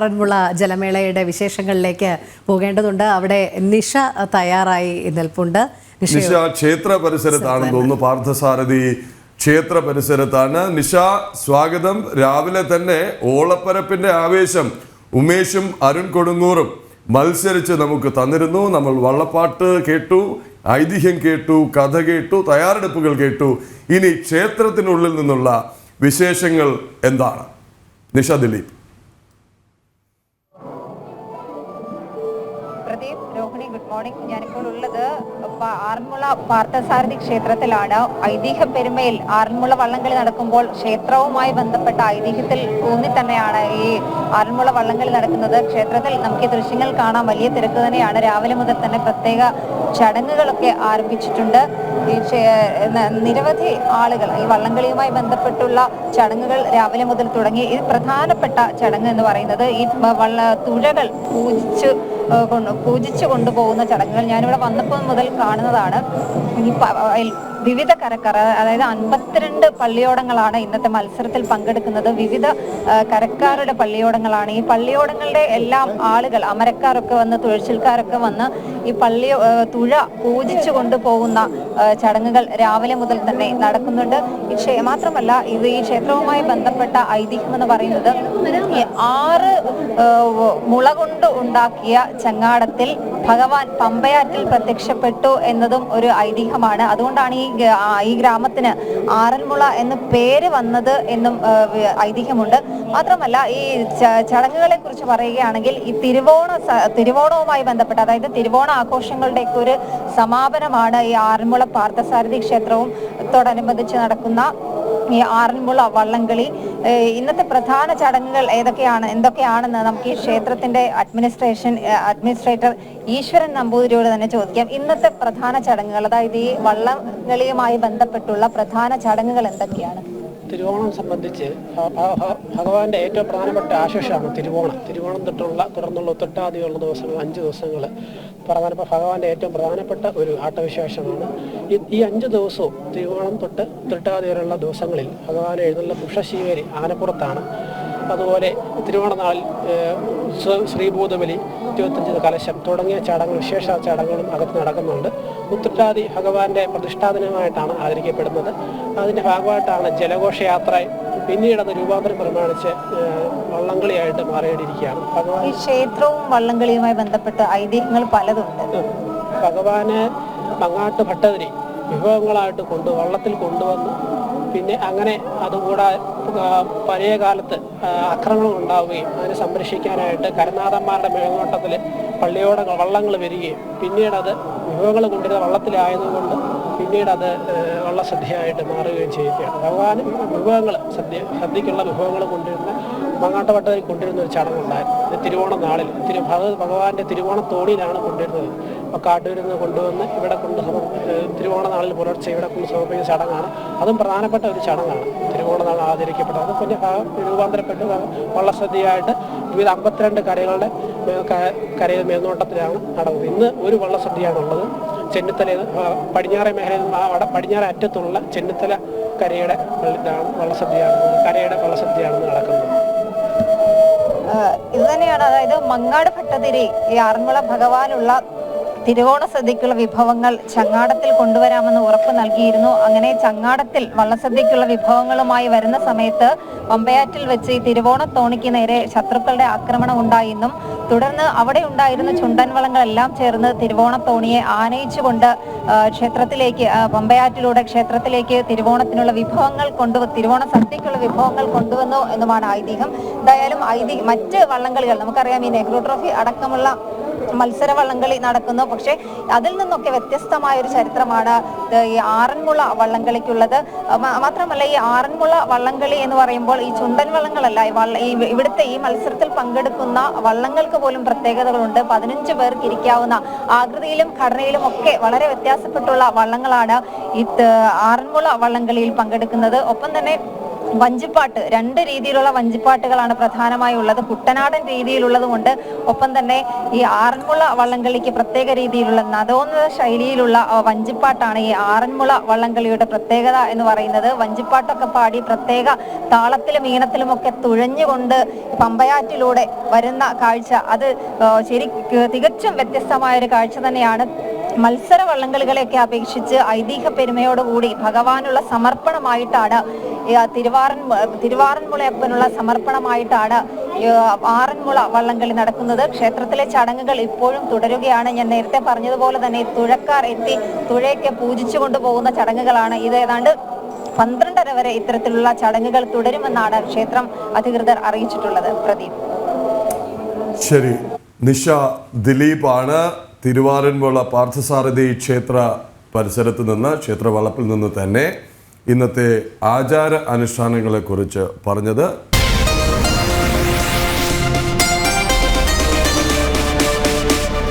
ആറന്മുള ജലമേളയുടെ വിശേഷങ്ങളിലേക്ക് പോകേണ്ടതുണ്ട്. അവിടെ നിഷ തയ്യാറായി നിൽപ്പുണ്ട്. നിഷ ക്ഷേത്ര പരിസരത്താണെന്ന് തോന്നുന്നു. പാർത്ഥസാരഥി ക്ഷേത്ര പരിസരത്താണ്. നിഷ സ്വാഗതം. രാവിലെ തന്നെ ഓളപ്പരപ്പിന്റെ ആവേശം ഉമേഷും അരുൺ കൊടുങ്ങൂറും മത്സരിച്ച് നമുക്ക് തന്നിരുന്നു. നമ്മൾ വള്ളപ്പാട്ട് കേട്ടു ഐതിഹ്യം കേട്ടു കഥ കേട്ടു തയ്യാറെടുപ്പുകൾ കേട്ടു. ഇനി ക്ഷേത്രത്തിനുള്ളിൽ നിന്നുള്ള വിശേഷങ്ങൾ എന്താണ്? നിഷ ദിലീപ്. പ്രദീപ് രോഹിണി ഗുഡ് മോർണിംഗ് ഞാനിപ്പോൾ ഉള്ളത് ആറന്മുള പാർത്ഥസാരഥി ക്ഷേത്രത്തിലാണ്. ഐതിഹ്യ പെരുമയിൽ ആറന്മുള വള്ളംകളി നടക്കുമ്പോൾ ക്ഷേത്രവുമായി ബന്ധപ്പെട്ട ഐതിഹ്യത്തിൽ ഊന്നി തന്നെയാണ് ഈ ആറന്മുള വള്ളംകളി നടക്കുന്നത്. ക്ഷേത്രത്തിൽ നമുക്ക് ഈ ദൃശ്യങ്ങൾ കാണാൻ വലിയ തിരക്ക് തന്നെയാണ്. രാവിലെ മുതൽ തന്നെ പ്രത്യേക ചടങ്ങുകളൊക്കെ ആരംഭിച്ചിട്ടുണ്ട്. ഈ നിരവധി ആളുകൾ ഈ വള്ളംകളിയുമായി ബന്ധപ്പെട്ടുള്ള ചടങ്ങുകൾ രാവിലെ മുതൽ തുടങ്ങി. ഇത് പ്രധാനപ്പെട്ട ചടങ്ങ് എന്ന് പറയുന്നത് ഈ വള്ള തുഴകൾ പൂജിച്ച് പൂജിച്ചു കൊണ്ടുപോകുന്ന ചടങ്ങുകൾ ഞാനിവിടെ വന്നപ്പോൾ മുതൽ കാണുന്നതാണ്. ഈ വിവിധ കരക്കാർ അതായത് അൻപത്തിരണ്ട് പള്ളിയോടങ്ങളാണ് ഇന്നത്തെ മത്സരത്തിൽ പങ്കെടുക്കുന്നത്. വിവിധ കരക്കാരുടെ പള്ളിയോടങ്ങളാണ്. ഈ പള്ളിയോടങ്ങളുടെ എല്ലാം ആളുകൾ അമരക്കാരൊക്കെ വന്ന് തുഴച്ചിൽക്കാരൊക്കെ വന്ന് ഈ പള്ളി തുഴ പൂജിച്ചു കൊണ്ടുപോകുന്ന ചടങ്ങുകൾ രാവിലെ മുതൽ തന്നെ നടക്കുന്നുണ്ട്. മാത്രമല്ല ഇത് ഈ ക്ഷേത്രവുമായി ബന്ധപ്പെട്ട ഐതിഹ്യം എന്ന് പറയുന്നത് ആറ് മുള കൊണ്ട് ഉണ്ടാക്കിയ ചങ്ങാടത്തിൽ ഭഗവാൻ പമ്പയാറ്റിൽ പ്രത്യക്ഷപ്പെട്ടു എന്നതും ഒരു ഐതിഹ്യമാണ്. അതുകൊണ്ടാണ് ഈ ഈ ഗ്രാമത്തിന് ആറന്മുള എന്ന് പേര് വന്നത് എന്നും ഐതിഹ്യമുണ്ട്. മാത്രമല്ല ഈ ചടങ്ങുകളെ കുറിച്ച് പറയുകയാണെങ്കിൽ ഈ തിരുവോണ തിരുവോണവുമായി ബന്ധപ്പെട്ട് അതായത് തിരുവോണ ആഘോഷങ്ങളുടെയൊക്കെ ഒരു സമാപനമാണ് ഈ ആറന്മുള പാർത്ഥസാരഥി ക്ഷേത്രവും ത്തോടനുബന്ധിച്ച് നടക്കുന്ന ഈ ആറന്മുള വള്ളംകളി. ഇന്നത്തെ പ്രധാന ചടങ്ങുകൾ ഏതൊക്കെയാണ്? എന്തൊക്കെയാണെന്ന് നമുക്ക് ഈ ക്ഷേത്രത്തിന്റെ അഡ്മിനിസ്ട്രേഷൻ അഡ്മിനിസ്ട്രേറ്റർ ഈശ്വരൻ നമ്പൂതിരിയോട് തന്നെ ചോദിക്കാം. ഇന്നത്തെ പ്രധാന ചടങ്ങുകൾ അതായത് ഈ വള്ളംകളിയുമായി ബന്ധപ്പെട്ടുള്ള പ്രധാന ചടങ്ങുകൾ എന്തൊക്കെയാണ്? തിരുവോണം സംബന്ധിച്ച് ഭഗവാന്റെ ഏറ്റവും പ്രധാനപ്പെട്ട ആശേഷമാണ് തിരുവോണം. തിരുവോണം തൊട്ടുള്ള തുടർന്നുള്ള തൊട്ടാദിയുള്ള ദിവസങ്ങൾ അഞ്ച് ദിവസങ്ങൾ പ്രധാനപ്പെട്ട ഭഗവാന്റെ ഏറ്റവും പ്രധാനപ്പെട്ട ഒരു ആട്ടവിശേഷമാണ്. ഈ അഞ്ച് ദിവസവും തിരുവോണം തൊട്ട് ഉത്രട്ടാതി വരെയുള്ള ദിവസങ്ങളിൽ ഭഗവാൻ എഴുന്നള്ള പുഷശീവേരി ആനപ്പുറത്താണ്. അതുപോലെ തിരുവോണനാളിൽ ശ്രീഭൂതബലി ഇരുപത്തഞ്ച് കലശം തുടങ്ങിയ ചടങ്ങുകൾ വിശേഷ ചടങ്ങുകളും അകത്ത് നടക്കുന്നുണ്ട്. ഉത്രട്ടാതി ഭഗവാന്റെ പ്രതിഷ്ഠാദിനമായിട്ടാണ് ആദരിക്കപ്പെടുന്നത്. അതിന്റെ ഭാഗമായിട്ടാണ് ജലഘോഷയാത്ര പിന്നീട് അത് രൂപാന്തരം പ്രമാണിച്ച് വള്ളംകളിയായിട്ട് മാറിയിട്ടിരിക്കുകയാണ് ഭഗവാൻ ഈ ക്ഷേത്രവും വള്ളംകളിയുമായി ബന്ധപ്പെട്ട് ഐതിഹ്യങ്ങൾ പലതുണ്ട്. ഭഗവാന് മങ്ങാട്ട് ഭട്ടതിരി വിഭവങ്ങളായിട്ട് കൊണ്ട് വള്ളത്തിൽ കൊണ്ടുവന്ന് പിന്നെ അങ്ങനെ അതുകൂടെ പഴയ കാലത്ത് അക്രമങ്ങൾ ഉണ്ടാവുകയും അതിനെ സംരക്ഷിക്കാനായിട്ട് കരനാഥന്മാരുടെ മേൽനോട്ടത്തിൽ പള്ളിയോടെ വള്ളങ്ങൾ വരികയും പിന്നീട് അത് വിഭവങ്ങൾ കൊണ്ടിരുന്ന വള്ളത്തിലായതുകൊണ്ട് പിന്നീട് അത് ഏഹ്, സദ്യയായിട്ട് മാറുകയും ചെയ്യുകയാണ്. ഭഗവാൻ വിഭവങ്ങൾ സദ്യ സദ്യക്കുള്ള വിഭവങ്ങൾ കൊണ്ടിരുന്ന മങ്ങാട്ടവട്ടത്തിൽ കൊണ്ടിരുന്ന ഒരു ചടങ്ങുണ്ടായിരുന്നു. തിരുവോണ നാളിൽ. തിരു ഭഗവാന്റെ തിരുവോണ തോണിയിലാണ് കൊണ്ടുവരുന്നത്. അപ്പോൾ കാട്ടൂരിൽ നിന്ന് കൊണ്ടുവന്ന് ഇവിടെ കൊണ്ട് തിരുവോണ നാളിൽ പുലർച്ചെ ഇവിടെ കൊണ്ട് സമർപ്പിക്കുന്ന ചടങ്ങാണ്. അതും പ്രധാനപ്പെട്ട ഒരു ചടങ്ങാണ്. തിരുവോണ നാൾ ആചരിക്കപ്പെട്ടത്. അത് പിന്നെ രൂപാന്തരപ്പെട്ട് വള്ളസദ്യയായിട്ട് വിവിധ അമ്പത്തിരണ്ട് കരകളുടെ കരയിൽ മേൽനോട്ടത്തിലാണ് നടന്നത്. ഇന്ന് ഒരു വള്ളസദ്യയാണുള്ളത് ചെന്നിത്തല പടിഞ്ഞാറേ മേഖലയിൽ ആ പടിഞ്ഞാറേ അറ്റത്തുള്ള ചെന്നിത്തല കരയുടെ വള്ളസദ്യയാണ് കരയുടെ വള്ളസദ്യയാണ് നടക്കുന്നത്. ഇത് തന്നെയാണ്. അതായത് മങ്ങാട് ഭട്ടതിരി ഈ ആറന്മുള ഭഗവാനുള്ള തിരുവോണ സദ്യക്കുള്ള വിഭവങ്ങൾ ചങ്ങാടത്തിൽ കൊണ്ടുവരാമെന്ന് ഉറപ്പ് നൽകിയിരുന്നു. അങ്ങനെ ചങ്ങാടത്തിൽ വള്ളസദ്യക്കുള്ള വിഭവങ്ങളുമായി വരുന്ന സമയത്ത് പമ്പയാറ്റിൽ വെച്ച് ഈ തിരുവോണ തോണിക്ക് നേരെ ശത്രുക്കളുടെ ആക്രമണം ഉണ്ടായെന്നും തുടർന്ന് അവിടെ ഉണ്ടായിരുന്ന ചുണ്ടൻ വളങ്ങളെല്ലാം ചേർന്ന് തിരുവോണ തോണിയെ ആനയിച്ചുകൊണ്ട് ക്ഷേത്രത്തിലേക്ക് പമ്പയാറ്റിലൂടെ ക്ഷേത്രത്തിലേക്ക് തിരുവോണത്തിനുള്ള വിഭവങ്ങൾ കൊണ്ടു തിരുവോണ സദ്യക്കുള്ള വിഭവങ്ങൾ കൊണ്ടുവന്നു എന്നുമാണ് ഐതിഹ്യം. എന്തായാലും ഐതിഹ്യം മറ്റ് വള്ളംകളികൾ നമുക്കറിയാം ഈ നെഹ്റു ട്രോഫി അടക്കമുള്ള മത്സര വള്ളംകളി നടക്കുന്നു. പക്ഷേ അതിൽ നിന്നൊക്കെ വ്യത്യസ്തമായ ഒരു ചരിത്രമാണ് ഈ ആറന്മുള വള്ളംകളിക്കുള്ളത്. മാത്രമല്ല ഈ ആറന്മുള വള്ളംകളി എന്ന് പറയുമ്പോൾ ഈ ചുണ്ടൻ വള്ളങ്ങളല്ല ഈ ഇവിടുത്തെ ഈ മത്സരത്തിൽ പങ്കെടുക്കുന്ന വള്ളങ്ങൾക്ക് പോലും പ്രത്യേകതകളുണ്ട്. പതിനഞ്ച് പേർക്ക് ഇരിക്കാവുന്ന ആകൃതിയിലും ഘടനയിലും ഒക്കെ വളരെ വ്യത്യാസപ്പെട്ടുള്ള വള്ളങ്ങളാണ് ഈ ആറന്മുള വള്ളംകളിയിൽ പങ്കെടുക്കുന്നത്. ഒപ്പം തന്നെ വഞ്ചിപ്പാട്ട് രണ്ട് രീതിയിലുള്ള വഞ്ചിപ്പാട്ടുകളാണ് പ്രധാനമായും ഉള്ളത്. കുട്ടനാടൻ രീതിയിലുള്ളത് കൊണ്ട് ഒപ്പം തന്നെ ഈ ആറന്മുള വള്ളംകളിക്ക് പ്രത്യേക രീതിയിലുള്ള നദോന്നത ശൈലിയിലുള്ള വഞ്ചിപ്പാട്ടാണ് ഈ ആറന്മുള വള്ളംകളിയുടെ പ്രത്യേകത എന്ന് പറയുന്നത്. വഞ്ചിപ്പാട്ടൊക്കെ പാടി പ്രത്യേക താളത്തിലും ഈണത്തിലും ഒക്കെ തുഴഞ്ഞുകൊണ്ട് പമ്പയാറ്റിലൂടെ വരുന്ന കാഴ്ച. അത് ശരി തികച്ചും വ്യത്യസ്തമായ ഒരു കാഴ്ച തന്നെയാണ് മത്സര വള്ളംകളികളെയൊക്കെ അപേക്ഷിച്ച് ഐതിഹ്യ പെരുമയോടുകൂടി ഭഗവാനുള്ള സമർപ്പണമായിട്ടാണ് തിരുവാറൻ തിരുവാറന്മുളയപ്പനുള്ള സമർപ്പണമായിട്ടാണ് ആറന്മുള വള്ളംകളി നടക്കുന്നത്. ക്ഷേത്രത്തിലെ ചടങ്ങുകൾ ഇപ്പോഴും തുടരുകയാണ്. ഞാൻ നേരത്തെ പറഞ്ഞതുപോലെ തന്നെ തുഴക്കാർ എത്തി തുഴയൊക്കെ പൂജിച്ചു കൊണ്ടുപോകുന്ന ചടങ്ങുകളാണ് ഇത്. ഏതാണ്ട് പന്ത്രണ്ടര വരെ ഇത്തരത്തിലുള്ള ചടങ്ങുകൾ തുടരുമെന്നാണ് ക്ഷേത്രം അധികൃതർ അറിയിച്ചിട്ടുള്ളത്. പ്രദീപ്. ശരി. നിഷ ദിലീപാണ്. തിരുവാറന്മുള പാർത്ഥസാരഥി ക്ഷേത്ര പരിസരത്ത് നിന്ന് ക്ഷേത്ര വളപ്പിൽ നിന്ന് തന്നെ ഇന്നത്തെ ആചാര അനുഷ്ഠാനങ്ങളെക്കുറിച്ച് പറഞ്ഞത്